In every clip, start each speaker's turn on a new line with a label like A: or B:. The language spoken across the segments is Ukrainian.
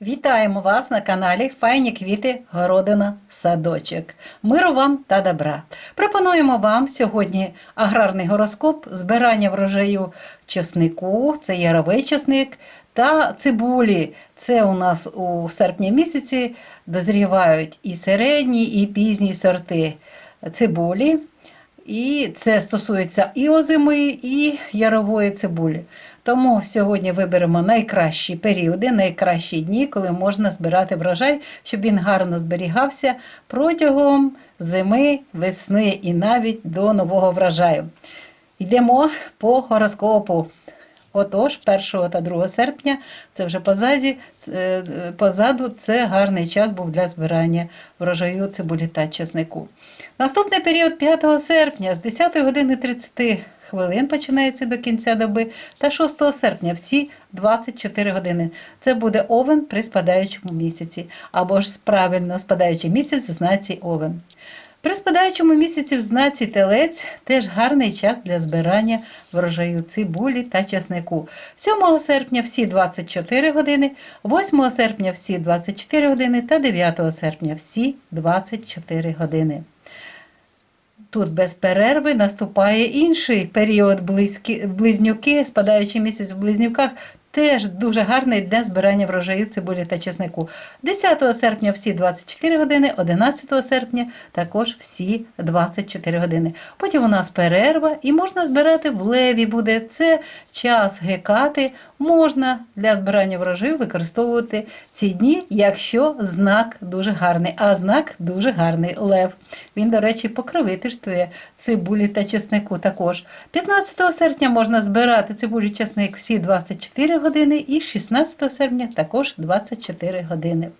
A: Вітаємо вас на каналі Файні квіти, городина, садочок. Миру вам та добра. Пропонуємо вам сьогодні аграрний гороскоп збирання врожаю чеснику, це яровий чесник, та цибулі. Це у нас у серпні місяці дозрівають і середні, і пізні сорти цибулі. І це стосується і озими, і ярової цибулі. Тому сьогодні виберемо найкращі періоди, найкращі дні, коли можна збирати врожай, щоб він гарно зберігався протягом зими, весни і навіть до нового врожаю. Йдемо по гороскопу. Отож, 1 та 2 серпня, це вже позаді, е, позаду, це гарний час був для збирання врожаю цибулі та чеснику. Наступний період 5 серпня з 10 години 30 хвилин починається до кінця доби, та 6 серпня всі 24 години. Це буде овен при спадаючому місяці, або ж правильно спадаючий місяць в знаці овен. При спадаючому місяці в знаці телець теж гарний час для збирання врожаю цибулі та часнику. 7 серпня всі 24 години, 8 серпня всі 24 години та 9 серпня всі 24 години. Тут без перерви наступає інший період близькі, близнюки, спадаючий місяць в близнюках. Теж дуже гарний для збирання врожаю цибулі та чеснику. 10 серпня всі 24 години, 11 серпня також всі 24 години. Потім у нас перерва і можна збирати в леві буде. Це час гекати. Можна для збирання врожаю використовувати ці дні, якщо знак дуже гарний. А знак дуже гарний лев. Він, до речі, покровительствує цибулі та чеснику також. 15 серпня можна збирати цибулю чесник всі 24 години і 16 серпня також 24 години.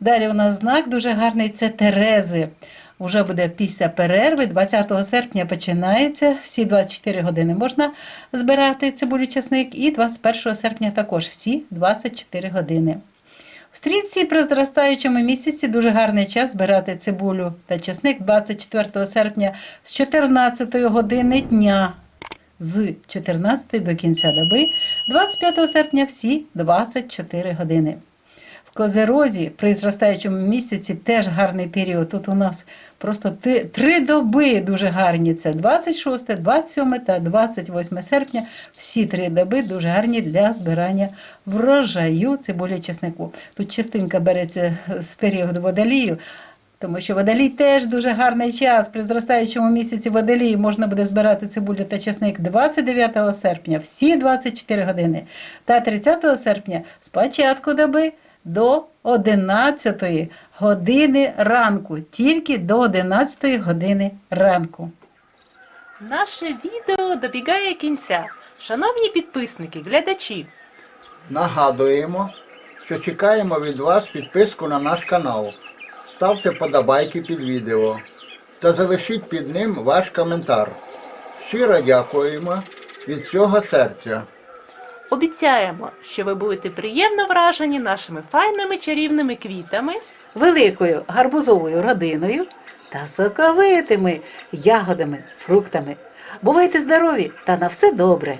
A: Далі у нас знак дуже гарний це Терези. Уже буде після перерви, 20 серпня починається, всі 24 години можна збирати цибулю часник, і 21 серпня також всі 24 години. В стрічці при зростаючому місяці дуже гарний час збирати цибулю та часник 24 серпня з 14 години дня з 14 до кінця доби, 25 серпня всі 24 години. В Козерозі при зростаючому місяці теж гарний період. Тут у нас просто три доби дуже гарні. Це 26, 27 та 28 серпня. Всі три доби дуже гарні для збирання врожаю цибулі чеснику. Тут частинка береться з періоду водолію. Тому що водолій теж дуже гарний час. При зростаючому місяці водолії можна буде збирати цибулю та чесник 29 серпня, всі 24 години. Та 30 серпня з початку доби до 11 години ранку. Тільки до 11 години ранку.
B: Наше відео добігає кінця. Шановні підписники, глядачі,
C: Нагадуємо, що чекаємо від вас підписку на наш канал. Ставте подобайки під відео та залишіть під ним ваш коментар. Щиро дякуємо від всього серця.
B: обіцяємо, що ви будете приємно вражені нашими файними чарівними квітами.
A: Великою гарбузовою родиною та соковитими ягодами, фруктами. Бувайте здорові та на все добре!